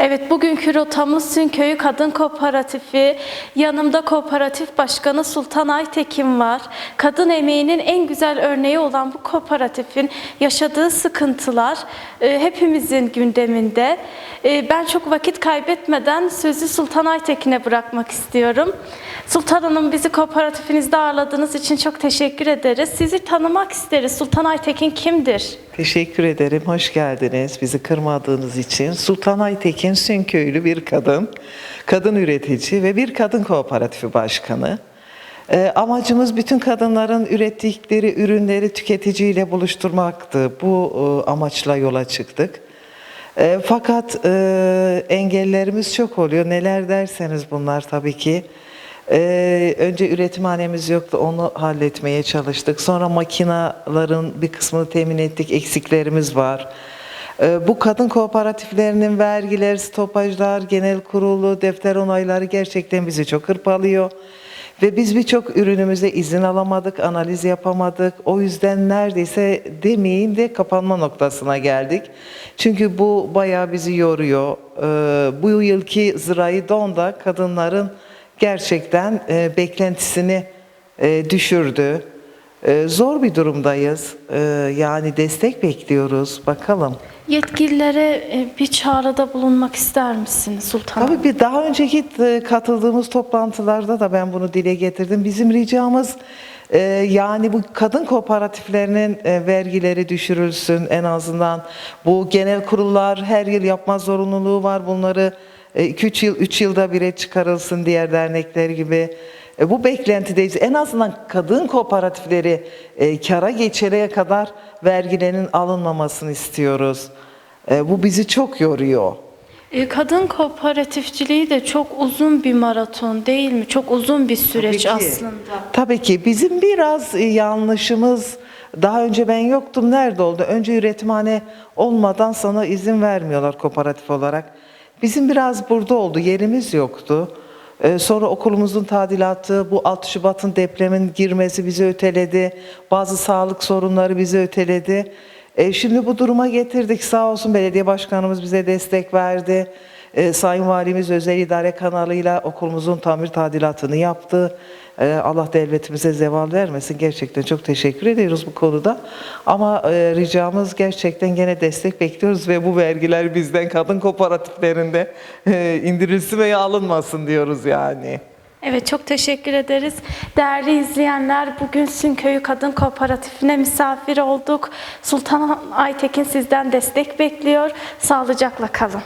Evet, bugünkü rotamız Sünköy'ü Kadın Kooperatifi. Yanımda kooperatif başkanı Sultan Aytekin var. Kadın emeğinin en güzel örneği olan bu kooperatifin yaşadığı sıkıntılar e, hepimizin gündeminde. E, ben çok vakit kaybetmeden sözü Sultan Aytekin'e bırakmak istiyorum. Sultan Hanım bizi kooperatifinizde ağırladığınız için çok teşekkür ederiz. Sizi tanımak isteriz. Sultan Aytekin kimdir? Teşekkür ederim, hoş geldiniz bizi kırmadığınız için. Sultan Aytekin Sünköylü bir kadın, kadın üretici ve bir kadın kooperatifi başkanı. Ee, amacımız bütün kadınların ürettikleri ürünleri tüketiciyle buluşturmaktı. Bu e, amaçla yola çıktık. E, fakat e, engellerimiz çok oluyor. Neler derseniz bunlar tabii ki. Ee, önce üretimhanemiz yoktu, onu halletmeye çalıştık. Sonra makinaların bir kısmını temin ettik, eksiklerimiz var. Ee, bu kadın kooperatiflerinin vergiler, stopajlar, genel kurulu, defter onayları gerçekten bizi çok hırpalıyor. Ve biz birçok ürünümüze izin alamadık, analiz yapamadık. O yüzden neredeyse demeyeyim de kapanma noktasına geldik. Çünkü bu bayağı bizi yoruyor. Ee, bu yılki zirai donda kadınların gerçekten e, beklentisini e, düşürdü. E, zor bir durumdayız. E, yani destek bekliyoruz. Bakalım. Yetkililere e, bir çağrıda bulunmak ister misiniz Sultan? Tabii bir daha önceki e, katıldığımız toplantılarda da ben bunu dile getirdim. Bizim ricamız e, yani bu kadın kooperatiflerinin e, vergileri düşürülsün en azından. Bu genel kurullar her yıl yapma zorunluluğu var. Bunları 2-3 yıl 3 yılda bire çıkarılsın diğer dernekler gibi. E, Bu beklentideyiz. En azından kadın kooperatifleri e, kara geçereye kadar vergilerin alınmamasını istiyoruz. E, Bu bizi çok yoruyor. E, Kadın kooperatifçiliği de çok uzun bir maraton değil mi? Çok uzun bir süreç Tabii ki. aslında. Tabii ki bizim biraz e, yanlışımız daha önce ben yoktum nerede oldu? Önce üretimhane olmadan sana izin vermiyorlar kooperatif olarak. Bizim biraz burada oldu yerimiz yoktu. Ee, Sonra okulumuzun tadilatı, bu 6 Şubat'ın depremin girmesi bizi öteledi. Bazı sağlık sorunları bizi öteledi. E, Şimdi bu duruma getirdik. Sağ olsun belediye başkanımız bize destek verdi. E, Sayın Valimiz özel idare kanalıyla okulumuzun tamir tadilatını yaptı. E, Allah devletimize zeval vermesin. Gerçekten çok teşekkür ediyoruz bu konuda. Ama e, ricamız gerçekten gene destek bekliyoruz ve bu vergiler bizden kadın kooperatiflerinde e, indirilsin veya alınmasın diyoruz yani. Evet çok teşekkür ederiz. Değerli izleyenler bugün Sünköy'ü Kadın Kooperatifine misafir olduk. Sultan Aytekin sizden destek bekliyor. Sağlıcakla kalın.